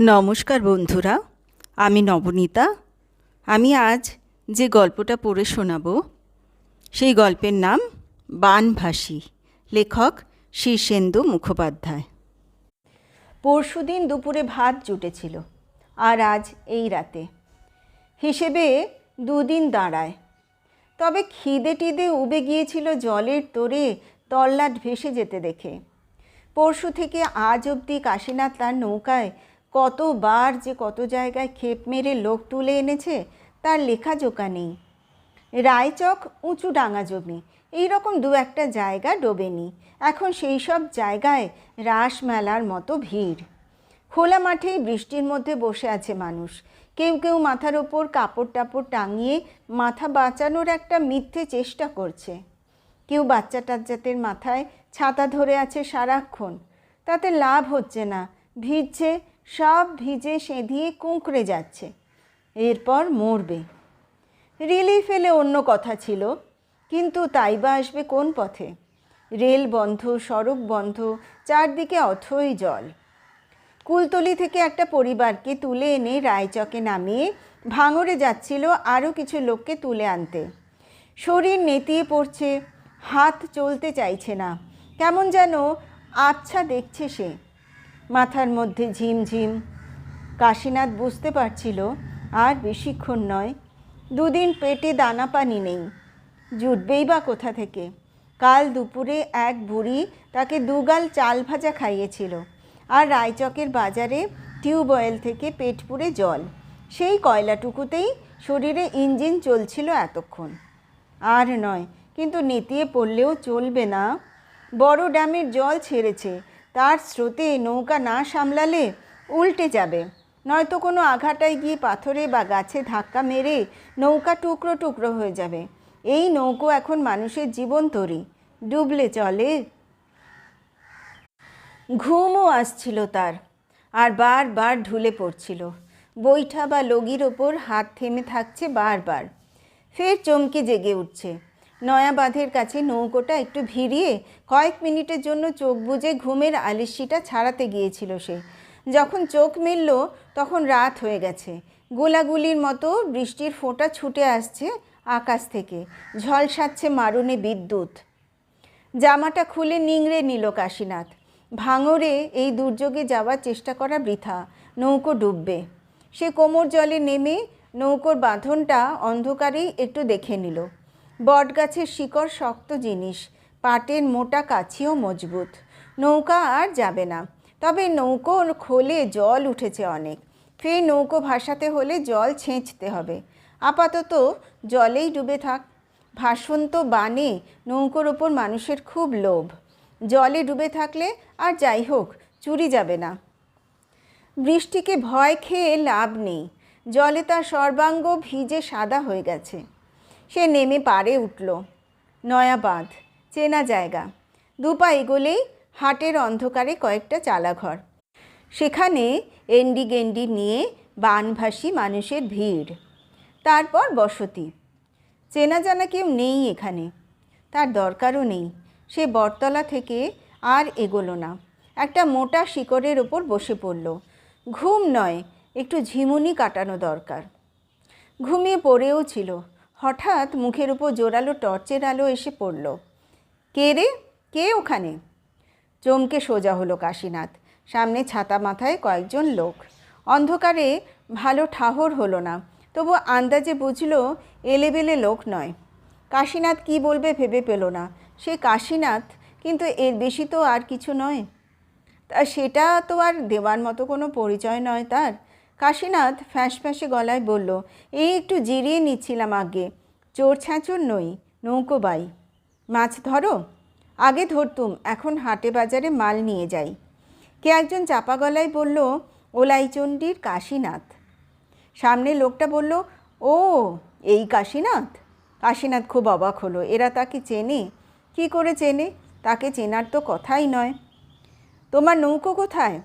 নমস্কার বন্ধুরা, আমি নবনীতা। আমি আজ যে গল্পটা পড়ে শোনাব, সেই গল্পের নাম বানভাসী, লেখক শীর্ষেন্দু মুখোপাধ্যায়। পরশুদিন দুপুরে ভাত জুটেছিল, আর আজ এই রাতে। হিসেবে দুদিন দাঁড়ায়। তবে খিদে টিদে উবে গিয়েছিল জলের তোরে তল্লাট ভেসে যেতে দেখে। পরশু থেকে আজ অবধি কাশীনাথ তার নৌকায় কতবার যে কত জায়গায় ক্ষেপ মেরে লোক তুলে এনেছে, তার লেখাজোকা নেই। রায়চক উঁচু ডাঙা জমি, এই রকম দু একটা জায়গা ডোবেনি। এখন সেই সব জায়গায় রাস মেলার মতো ভিড়। খোলা মাঠেই বৃষ্টির মধ্যে বসে আছে মানুষ। কেউ কেউ মাথার ওপর কাপড় টাপড় টাঙিয়ে মাথা বাঁচানোর একটা মিথ্যে চেষ্টা করছে। কেউ বাচ্চা টাচ্চাদের মাথায় ছাতা ধরে আছে সারাক্ষণ। তাতে লাভ হচ্ছে না, ভিজছে সব ভিজে সেঁধিয়ে কুঁকড়ে যাচ্ছে। এরপর মরবে। রিলিফ এলে অন্য কথা ছিল, কিন্তু তাই বা আসবে কোন পথে? রেল বন্ধ, সড়ক বন্ধ, চারদিকে অথই জল। কুলতলি থেকে একটা পরিবারকে তুলে এনে রায়চকে নামিয়ে ভাঙরে যাচ্ছিল আরও কিছু লোককে তুলে আনতে। শরীর নেতিয়ে পড়ছে, হাত চলতে চাইছে না। কেমন যেন আচ্ছা দেখছে সে। মাথার মধ্যে ঝিমঝিম কাশীনাথ বুঝতে পারছিল, আর বেশিক্ষণ নয়, দুদিন পেটে দানা পানি নেই। জুটবেই বা কোথা থেকে? কাল দুপুরে এক বুড়ি তাকে দুগাল চাল ভাজা খাইয়েছিল, আর রায়চকের বাজারে টিউবওয়েল থেকে পেট পুড়ে জল। সেই কয়লাটুকুতেই শরীরে ইঞ্জিন চলছিল এতক্ষণ। আর নয়, কিন্তু নেতিয়ে পড়লেও চলবে না। বড় ড্যামের জল ছেড়েছে তার স্রোতে নৌকা না সামলালে উল্টে যাবে। নয়তো কোনো আঘাটায় গিয়ে পাথরে বা গাছে ধাক্কা মেরে নৌকা টুকরো টুকরো হয়ে যাবে। এই নৌকো এখন মানুষের জীবন তরি। ডুবলে চলে। ঘুমও আসছিল তার, আর বারবার ঢুলে পড়ছিল। বৈঠা বা লগির ওপর হাত থেমে থাকছে বারবার। ফের চমকে জেগে উঠছে। নয়া বাঁধের কাছে নৌকোটা একটু ভিড়িয়ে কয়েক মিনিটের জন্য চোখ বুজে ঘুমের আলিশিটা ছাড়াতে গিয়েছিল সে। যখন চোখ মেলল, তখন রাত হয়ে গেছে। গোলাগুলির মতো বৃষ্টির ফোঁটা ছুটে আসছে আকাশ থেকে। ঝলসাচ্ছে মারুনে বিদ্যুৎ। জামাটা খুলে নিংড়ে নিল কাশীনাথ। ভাঙরে এই দুর্যোগে যাওয়ার চেষ্টা করা বৃথা। নৌকো ডুববে। সে কোমর জলে নেমে নৌকোর বাঁধনটা অন্ধকারেই একটু দেখে নিল। বটগাছের শিকড় শক্ত জিনিস, পাটের মোটা কাছিও মজবুত। নৌকা আর যাবে না। তবে নৌকো খোলে জল উঠেছে অনেক। ফের নৌকো ভাসাতে হলে জল ছেঁচতে হবে। আপাতত জলেই ডুবে থাক। ভাসন্ত বানে নৌকোর ওপর মানুষের খুব লোভ। জলে ডুবে থাকলে আর যাই হোক, চুরি যাবে না। বৃষ্টিকে ভয় খেয়ে লাভ নেই। জলে তার সর্বাঙ্গ ভিজে সাদা হয়ে গেছে। সে নেমে পারে উঠল। নয়া বাঁধ চেনা জায়গা। দুপা এগোলেই হাটের অন্ধকারে কয়েকটা চালাঘর। সেখানে এন্ডি গেন্ডি নিয়ে বানভাসী মানুষের ভিড়। তারপর বসতি। চেনা জানা কেউ নেই এখানে। তার দরকারও নেই। সে বটতলা থেকে আর এগোলো না। একটা মোটা শিকড়ের ওপর বসে পড়ল। ঘুম নয়, একটু ঝিমুনি কাটানো দরকার। ঘুমিয়ে পড়েও ছিল। হঠাৎ মুখের উপর জোরালো টর্চের আলো এসে পড়ল। কে রে? কে ওখানে? চমকে সোজা হলো কাশীনাথ। সামনে ছাতা মাথায় কয়েকজন লোক। অন্ধকারে ভালো ঠাহর হলো না, তবু আন্দাজে বুঝলো এলেবেলে লোক নয়। কাশীনাথ কি বলবে ভেবে পেল না। সে কাশীনাথ, কিন্তু এর বেশি তো আর কিছু নয়। তা সেটা তো আর দেওয়ার মতো কোনো পরিচয় নয় তার। কাশীনাথ ফ্যাঁস ফ্যাঁসে গলায় বলল, এই একটু জিরিয়ে নিচ্ছিলাম আগে। চোর ছ্যাঁচোর নই, নৌকো বাই। মাছ ধরো? আগে ধরতুম, এখন হাটে বাজারে মাল নিয়ে যাই। কে একজন চাপা গলায় বলল, ওলাইচণ্ডীর কাশীনাথ। সামনে লোকটা বলল, ও, এই কাশীনাথ? কাশীনাথ খুব অবাক হলো, এরা তাকে চেনে? কি করে চেনে? তাকে চেনার তো কথাই নয়। তোমার নৌকো কোথায়?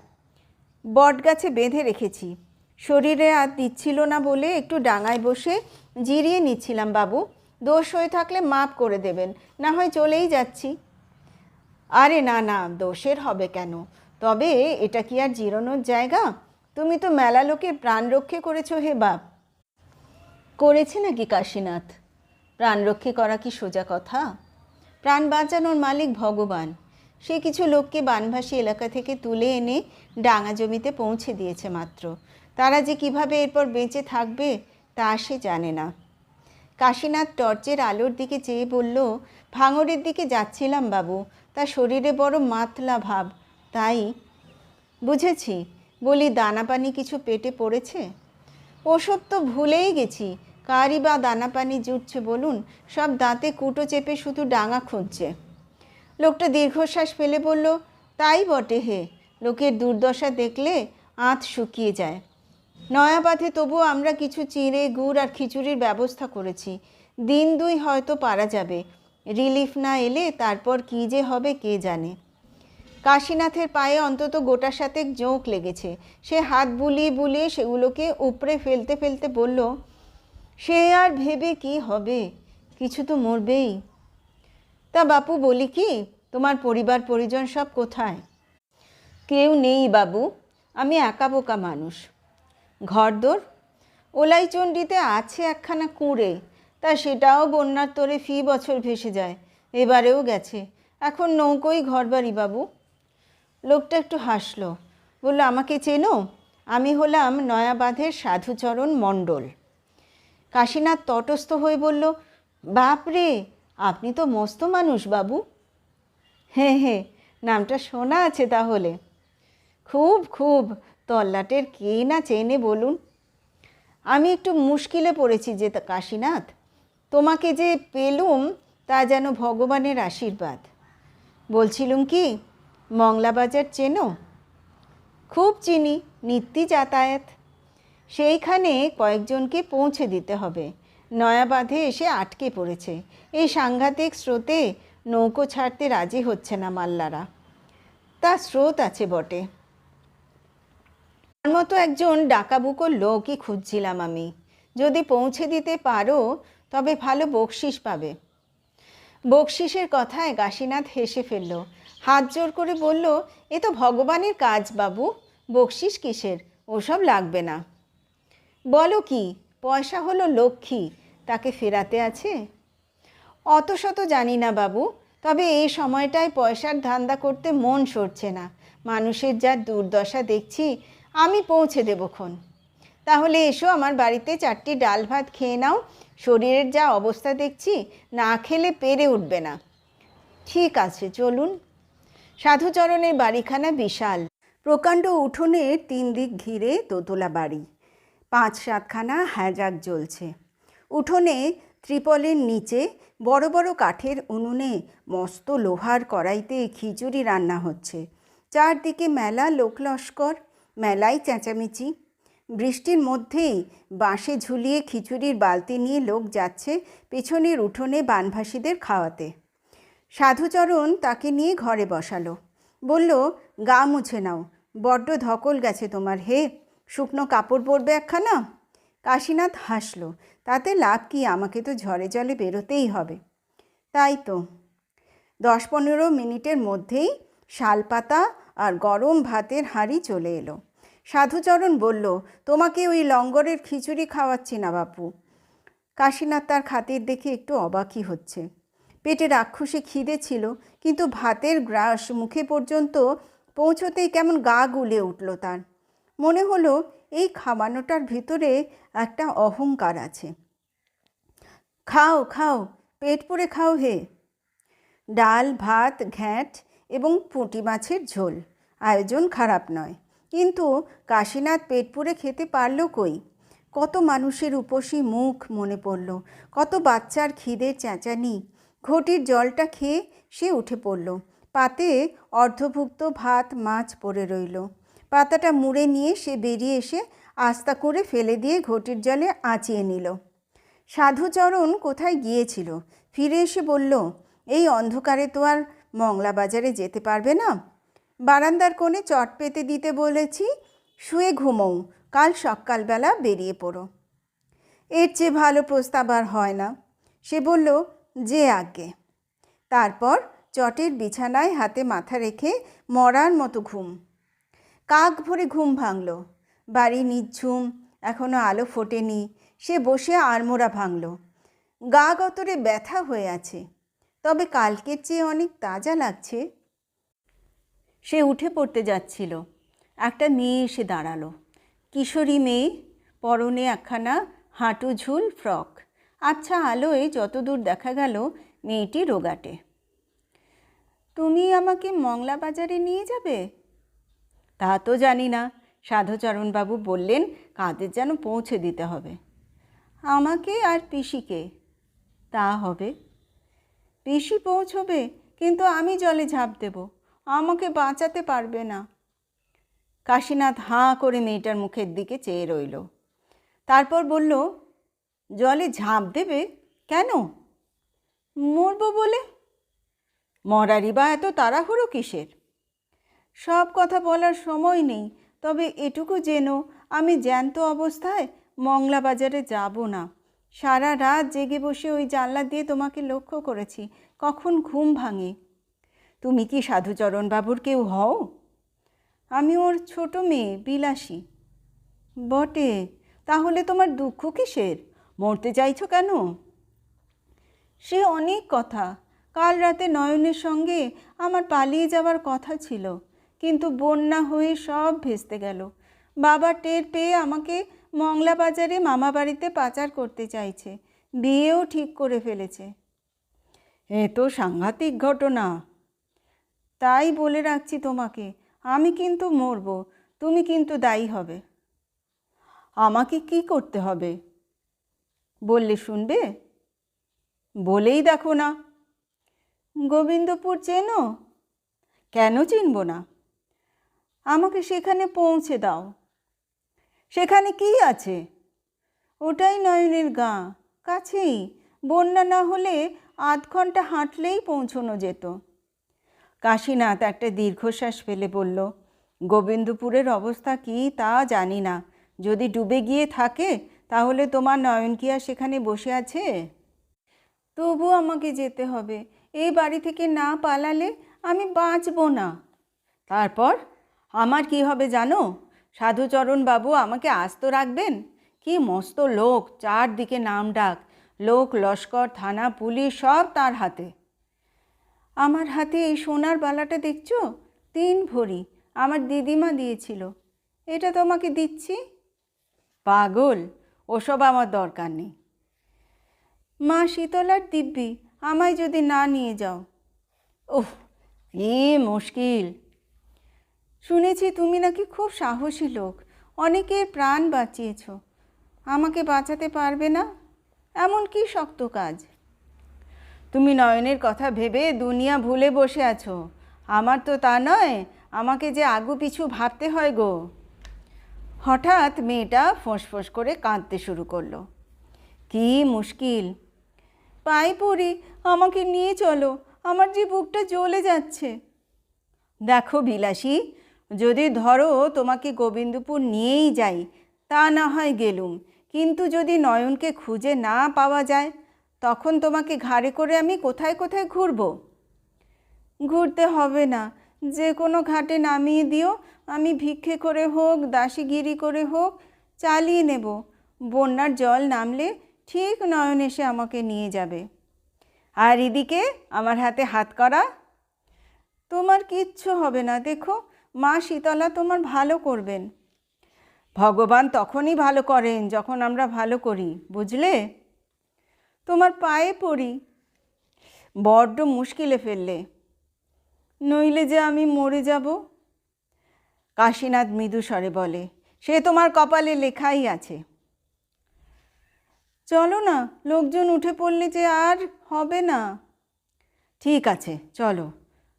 বট গাছে বেঁধে রেখেছি। শরীরে আর দিচ্ছিল না বলে একটু ডাঙায় বসে জিরিয়ে নিচ্ছিলাম বাবু। দোষ হয়ে থাকলে মাপ করে দেবেন, না হয় চলেই যাচ্ছি। আরে না না, দোষের হবে কেন? তবে এটা কি আর জিরোনোর জায়গা? তুমি তো মেলা লোকের প্রাণ রক্ষে করেছ হে বাপ। করেছে নাকি কাশীনাথ? প্রাণ রক্ষে করা কি সোজা কথা? প্রাণ বাঁচানোর মালিক ভগবান। সে কিছু লোককে বানভাসী এলাকা থেকে তুলে এনে ডাঙা জমিতে পৌঁছে দিয়েছে মাত্র। তারা যে কীভাবে এরপর বেঁচে থাকবে, তা সে জানে না। কাশীনাথ টর্চের আলোর দিকে চেয়ে বলল ভাঙরের দিকে যাচ্ছিলাম বাবু তার শরীরে বড় মাতলা ভাব, তাই বুঝেছি, বলি দানা পানি কিছু পেটে পড়েছে? ওসব তো ভুলেই গেছি, কারই বা দানা পানি জুটছে বলুন, সব দাঁতে কুটো চেপে শুধু ডাঙা খুঁজছে। লোকটা দীর্ঘশ্বাস ফেলে বলল, তাই বটে হে, লোকের দুর্দশা দেখলে আঁত শুকিয়ে যায়। নয়াবাধে তবুও আমরা কিছু চিঁড়ে, গুড় আর খিচুড়ির ব্যবস্থা করেছি। দিন দুই হয়তো পারা যাবে। রিলিফ না এলে তারপর কী যে হবে কে জানে। কাশীনাথের পায়ে অন্তত গোটা সাতেক জোঁক লেগেছে। সে হাত বুলিয়ে বুলিয়ে সেগুলোকে উপড়ে ফেলতে ফেলতে বলল, সে আর ভেবে কি হবে? কিছু তো মরবেই। তা বাপু বলি কি, তোমার পরিবার পরিজন সব কোথায়? কেউ নেই বাবু। আমি একা বোকা মানুষ। ঘরদোর? ওলাইচণ্ডীতে আছে একখানা কুঁড়ে, তা সেটাও বন্যার তোরে ফি বছর ভেসে যায়, এবারেও গেছে। এখন নৌকোই ঘরবাড়ি বাবু। লোকটা একটু হাসলো, বলল, আমাকে চেনো? আমি হলাম নয়াবাঁধের সাধুচরণ মণ্ডল। কাশীনাথ তটস্থ হয়ে বলল বাপরে আপনি তো মস্ত মানুষ বাবু। হ্যাঁ হ্যাঁ নামটা শোনা আছে তাহলে। খুব খুব তল্লাটের কে না চেনে বলুন? আমি একটু মুশকিলে পড়েছি যে কাশীনাথ, তোমাকে যে পেলুম তা যেন ভগবানের আশীর্বাদ। বলছিলুম কি, মংলাবাজার চেনো? খুব চিনি নিত্যি যাতায়াত। সেইখানে কয়েকজনকে পৌঁছে দিতে হবে। নয়াবাঁধে এসে আটকে পড়েছে। এই সাংঘাতিক স্রোতে নৌকো ছাড়তে রাজি হচ্ছে না মাল্লারা। তা স্রোত আছে বটে। আমার মতো একজন ডাকাবুকো লোকই খুঁজছিলাম আমি। যদি পৌঁছে দিতে পারো, তবে ভালো বকশিস পাবে। বকশিসের কথায় কাশীনাথ হেসে ফেলল। হাত জোর করে বলল, এ তো ভগবানের কাজ বাবু। বকশিস কিসের? ওসব লাগবে না। বলো কি, পয়সা হলো লক্ষ্মী। তাকে ফেরাতে আছে? অত শত জানি না বাবু। তবে এই সময়টায় পয়সার ধান্দা করতে মন সরছে না। মানুষের যা দুর্দশা দেখছি আমি পৌঁছে দেবক্ষণ তাহলে এসো আমার বাড়িতে চারটি ডাল ভাত খেয়ে নাও। শরীরের যা অবস্থা দেখছি, না খেলে পেরে উঠবে না। ঠিক আছে, চলুন। সাধুচরণের বাড়িখানা বিশাল। প্রকাণ্ড উঠোনের তিন দিক ঘিরে দোতলা বাড়ি। পাঁচ সাতখানা হ্যাজাক জ্বলছে। উঠোনে ত্রিপলের নিচে বড় বড় কাঠের উনুনে মস্ত লোহার কড়াইতে খিচুড়ি রান্না হচ্ছে। চারদিকে মেলা লোকলস্কর। মেলাই চেঁচামেচি। বৃষ্টির মধ্যেই বাঁশে ঝুলিয়ে খিচুড়ির বালতি নিয়ে লোক যাচ্ছে পেছনের উঠোনে বানভাসীদের খাওয়াতে। সাধুচরণ তাকে নিয়ে ঘরে বসালো। বলল, গা মুছে নাও, বড্ড ধকল গেছে তোমার হে, শুকনো কাপড় পরবে একখানা? কাশীনাথ হাসলো, তাতে লাভ কি, আমাকে তো ঝড়ে জলে বেরোতেই হবে। তাই তো। দশ পনেরো মিনিটের মধ্যেই শালপাতা আর গরম ভাতের হাঁড়ি চলে এলো। সাধুচরণ বলল, তোমাকে ওই লঙ্গরের খিচুড়ি খাওয়াচ্ছি না বাপু। কাশীনাথ তার খাতির দেখে একটু অবাকই হচ্ছে। পেটে রাক্ষসে খিদে ছিল, কিন্তু ভাতের গ্রাস মুখে পর্যন্ত পৌঁছতেই কেমন গা গুলে উঠল তার। মনে হলো, এই খাওয়ানোটার ভিতরে একটা অহংকার আছে। খাও খাও, পেট পুড়ে খাও হে। ডাল, ভাত, ঘ্যাঁট এবং পুঁটি মাছের ঝোল, আয়োজন খারাপ নয়। কিন্তু কাশীনাথ পেট পুড়ে খেতে পারল কই? কত মানুষের উপসী মুখ মনে পড়ল, কত বাচ্চার খিদের চেঁচানি। ঘটির জলটা খেয়ে সে উঠে পড়ল। পাতে অর্ধভুক্ত ভাত, মাছ পড়ে রইল। পাতাটা মুড়ে নিয়ে সে বেরিয়ে এসে আস্তা করে ফেলে দিয়ে ঘটির জলে আঁচিয়ে নিল। সাধুচরণ কোথায় গিয়েছিল? ফিরে এসে বলল, এই অন্ধকারে তো আর মংলা বাজারে যেতে পারবে না। বারান্দার কোণে চট পেতে দিতে বলেছি, শুয়ে ঘুমোও, কাল সকালবেলা বেরিয়ে পড়ো। এর চেয়ে ভালো প্রস্তাব আর হয় না। সে বলল, যে আগে তারপর চটের বিছানায় হাতে মাথা রেখে মরার মতো ঘুম। কাক ভরে ঘুম ভাঙল। বাড়ি নিঝুম এখনও আলো ফোটেনি, সে বসে আড়মোড়া ভাঙল। গা গতরে ব্যথা হয়ে আছে। তবে কালকের চেয়ে অনেক তাজা লাগছে। সে উঠে পড়তে যাচ্ছিল। একটা মেয়ে এসে দাঁড়াল। কিশোরী মেয়ে, পরনে একখানা হাঁটু ঝুল ফ্রক। আচ্ছা আলোয় যতদূর দেখা গেল, মেয়েটি রোগাটে। তুমি আমাকে মংলা বাজারে নিয়ে যাবে? তা তো জানি না। সাধুচরণবাবু বললেন কাদের যেন পৌঁছে দিতে হবে। আমাকে আর পিসিকে? তা হবে। পিসি পৌঁছবে, কিন্তু আমি জলে ঝাঁপ দেব। আমাকে বাঁচাতে পারবে না। কাশীনাথ হাঁ করে মেয়েটার মুখের দিকে চেয়ে রইল। তারপর বলল, জলে ঝাঁপ দেবে? কেন? মরবো বলে? মরারই বা এত তাড়াহুড়ো কিসের? সব কথা বলার সময় নেই, তবে এটুকু যেন আমি জ্যান্ত অবস্থায় মংলা বাজারে যাব না। সারা রাত জেগে বসে ওই জানলা দিয়ে তোমাকে লক্ষ্য করেছি, কখন ঘুম ভাঙে? তুমি কি সাধুচরণবাবুর কেউ হও? আমি ওর ছোট মেয়ে, বিলাসী। বটে, তাহলে তোমার দুঃখ কিসের? মরতে চাইছো কেন? সে অনেক কথা। কাল রাতে নয়নের সঙ্গে আমার পালিয়ে যাওয়ার কথা ছিল, কিন্তু বন্যা হয়ে সব ভেস্তে গেল। বাবা টের পেয়ে আমাকে মংলা বাজারে মামা বাড়িতে পাচার করতে চাইছে, বিয়েও ঠিক করে ফেলেছে। এ তো সাংঘাতিক ঘটনা। তাই বলে রাখছি তোমাকে, আমি কিন্তু মরব, তুমি কিন্তু দায়ী হবে। আমাকে কি করতে হবে? বললে শুনবে? বলেই দেখো না। গোবিন্দপুর চেনো? কেন চিনব না? আমাকে সেখানে পৌঁছে দাও। সেখানে কি আছে? ওটাই নয়নের গাঁ, কাছেই। বন্যা না হলে আধ ঘণ্টা হাঁটলেই পৌঁছনো যেত। কাশীনাথ একটা দীর্ঘশ্বাস ফেলে বলল, গোবিন্দপুরের অবস্থা কি তা জানি না। যদি ডুবে গিয়ে থাকে, তাহলে তোমার নয়ন কি আর সেখানে বসে আছে? তবু আমাকে যেতে হবে। এই বাড়ি থেকে না পালালে আমি বাঁচবো না। তারপর আমার কি হবে জানো? সাধুচরণ বাবু আমাকে আস্ত রাখবেন? কি মস্ত লোক, চারদিকে নাম ডাক। লোক, লস্কর, থানা, পুলিশ সব তার হাতে। আমার হাতে এই সোনার বালাটা দেখছ? তিন ভরি, আমার দিদিমা দিয়েছিল। এটা তোমাকে দিচ্ছি? পাগল, ওসব আমার দরকার নেই। মা শীতলার দিব্যি, আমায় যদি না নিয়ে যাও। ওহ এ মুশকিল। শুনেছি তুমি নাকি খুব সাহসী লোক, অনেকের প্রাণ বাঁচিয়েছ। আমাকে বাঁচাতে পারবে না? এমন কি শক্ত কাজ? তুমি নয়নের কথা ভেবে দুনিয়া ভুলে বসে আছো। আমার তো তা নয়, আমাকে যে আগু পিছু ভাবতে হয় গো। হঠাৎ মেয়েটা ফোঁস করে কাঁদতে শুরু করল। কি মুশকিল। পায়ে পড়ি, আমাকে নিয়ে চলো, আমার যে বুকটা জ্বলে যাচ্ছে। দেখো বিলাসী, যদি ধরো তোমাকে গোবিন্দপুর নিয়েই যাই, তা না হয় গেলুম। কিন্তু যদি নয়নকে খুঁজে না পাওয়া যায় তখন তোমাকে ঘাড়ে করে আমি কোথায় কোথায় ঘুরবো? ঘুরতে হবে না। যে কোনো ঘাটে নামিয়ে দিও। আমি ভিক্ষে করে হোক, দাসীগিরি করে হোক, চালিয়ে নেব। বন্যার জল নামলে ঠিক নয়ন এসে আমাকে নিয়ে যাবে। আর এদিকে আমার হাতে হাত করা। তোমার কিচ্ছু হবে না। দেখো, মা শীতলা তোমার ভালো করবেন। ভগবান তখনই ভালো করেন যখন আমরা ভালো করি, বুঝলে? তোমার পায়ে পড়ি। বড্ড মুশকিলে ফেললে। নইলে যে আমি মরে যাব? কাশীনাথ মৃদু স্বরে বলে, সে তোমার কপালে লেখাই আছে। চলো না, লোকজন উঠে পড়লে যে আর হবে না। ঠিক আছে, চলো।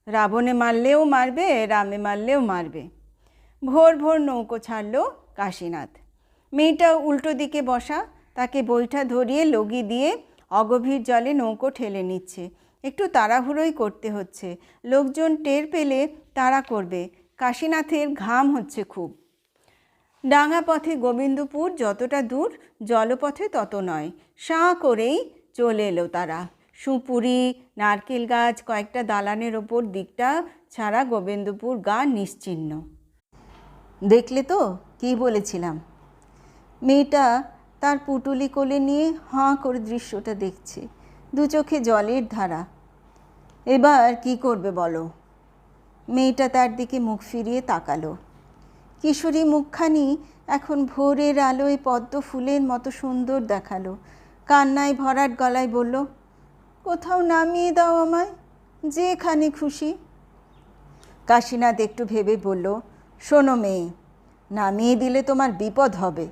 রাবণে মারলেও মারবে, রামে মারলেও মারবে। ভোর ভোর নৌকো ছাড়ল কাশীনাথ। মেয়েটা উল্টো দিকে বসা, তাকে বইটা ধরিয়ে লগি দিয়ে অগভীর জলে নৌকো ঠেলে নিচ্ছে। একটু তাড়াহুড়োই করতে হচ্ছে। লোকজন টের পেলে তাড়া করবে। কাশীনাথের ঘাম হচ্ছে খুব। ডাঙা পথে গোবিন্দপুর যতটা দূর, জলপথে তত নয়। সাঁ করেই চলে এলো তারা। সুপুরি, নারকেল গাছ, কয়েকটা দালানের ওপর দিকটা ছাড়া গোবিন্দপুর গা নিশ্চিহ্ন দেখলে তো? কি বলেছিলাম? মেয়েটা তার পুটুলি কোলে নিয়ে হাঁ করে দৃশ্যটা দেখছে। দু চোখে জলের ধারা। এবার কি করবে বলো? মেয়েটা তার দিকে মুখ ফিরিয়ে তাকালো। কিশোরী মুখখানি এখন ভোরের আলোয় পদ্ম ফুলের মতো সুন্দর দেখাল। কান্নায় ভরাট গলায় বলল, কোথাও নামিয়ে দাও আমায়, যেখানে খুশি। কাশীনাথ একটু ভেবে বলল, শোনো মেয়ে, নামিয়ে দিলে তোমার বিপদ হবে।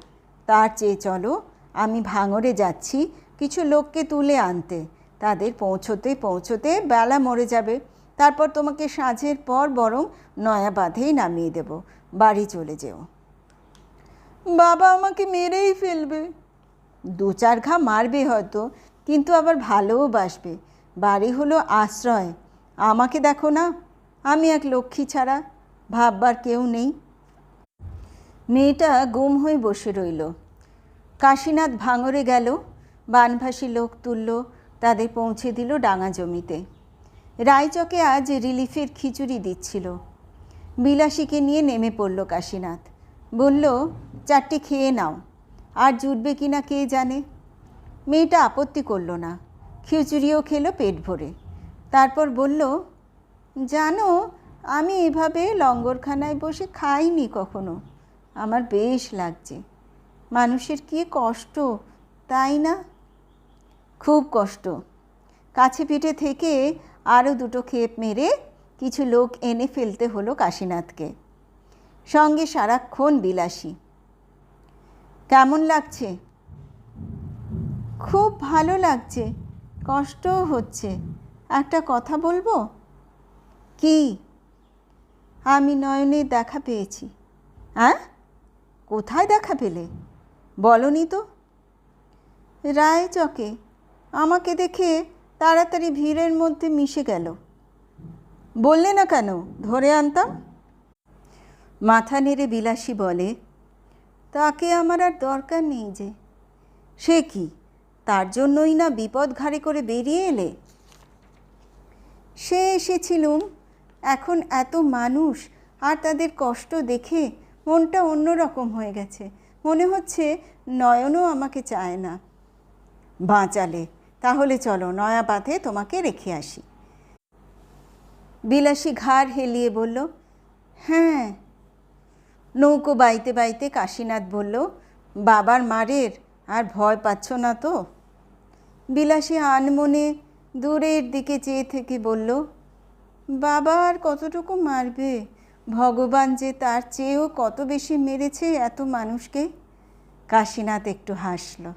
তার চেয়ে চলো, আমি ভাঙরে যাচ্ছি কিছু লোককে তুলে আনতে। তাদের পৌঁছতে পৌঁছোতে বেলা মরে যাবে। তারপর তোমাকে সাঁঝের পর বরং নয়া বাঁধেই নামিয়ে দেব। বাড়ি চলে যেও। বাবা আমাকে মেরেই ফেলবে। দু চার ঘা মারবে হয়তো, কিন্তু আবার ভালোও বাসবে। বাড়ি হলো আশ্রয়। আমাকে দেখো না, আমি এক লক্ষ্মী ছাড়া, ভাববার কেউ নেই। মেয়েটা গুম হয়ে বসে রইল। কাশীনাথ ভাঙরে গেল, বানভাসী লোক তুলল, তাদের পৌঁছে দিল ডাঙা জমিতে। রায়চকে আজ রিলিফের খিচুড়ি দিচ্ছিল। বিলাসীকে নিয়ে নেমে পড়ল কাশীনাথ। বলল, চারটে খেয়ে নাও, আর জুটবে কি না কে জানে? মেয়েটা আপত্তি করল না। খিচুড়িও খেলো পেট ভরে। তারপর বলল, জানো, আমি এভাবে লঙ্গরখানায় বসে খাইনি কখনো। আমার বেশ লাগছে। মানুষের কি কষ্ট, তাই না? খুব কষ্ট। কাছে পিঠে থেকে আরও দুটো খেপ মেরে কিছু লোক এনে ফেলতে হলো কাশীনাথকে। সঙ্গে সারাক্ষণ বিলাসী। কেমন লাগছে? খুব ভালো লাগছে। কষ্টও হচ্ছে। একটা কথা বলব? কি? আমি নয়নের দেখা পেয়েছি। হ্যাঁ কোথায় দেখা পেলে? বলনি তো। রায়চকে আমাকে দেখে তাড়াতাড়ি ভিড়ের মধ্যে মিশে গেল। বললে না কেন? ধরে আনতাম। মাথা নেড়ে বিলাসী বলে, তাকে আমার আর দরকার নেই যে। সে কি? তার জন্যই না বিপদ ঘাড়ে করে বেরিয়ে এলে? সে এসেছিলুম। এখন এত মানুষ আর তাদের কষ্ট দেখে মনটা অন্যরকম হয়ে গেছে। মনে হচ্ছে নয়নও আমাকে চায় না। বাঁচালে, তাহলে চলো নয়া পাথে তোমাকে রেখে আসি। বিলাসী ঘাড় হেলিয়ে বলল হ্যাঁ। নৌকো বাইতে বাইতে কাশীনাথ বলল, বাবার মারের, আর ভয় পাচ্ছ না তো? বিলাসী আনমনে দূরের দিকে চেয়ে থেকে বলল, বাবা আর কতটুকু মারবে? ভগবান যে তার চেয়েও কত বেশি মেরেছে এত মানুষকে কাশীনাথ একটু হাসলো।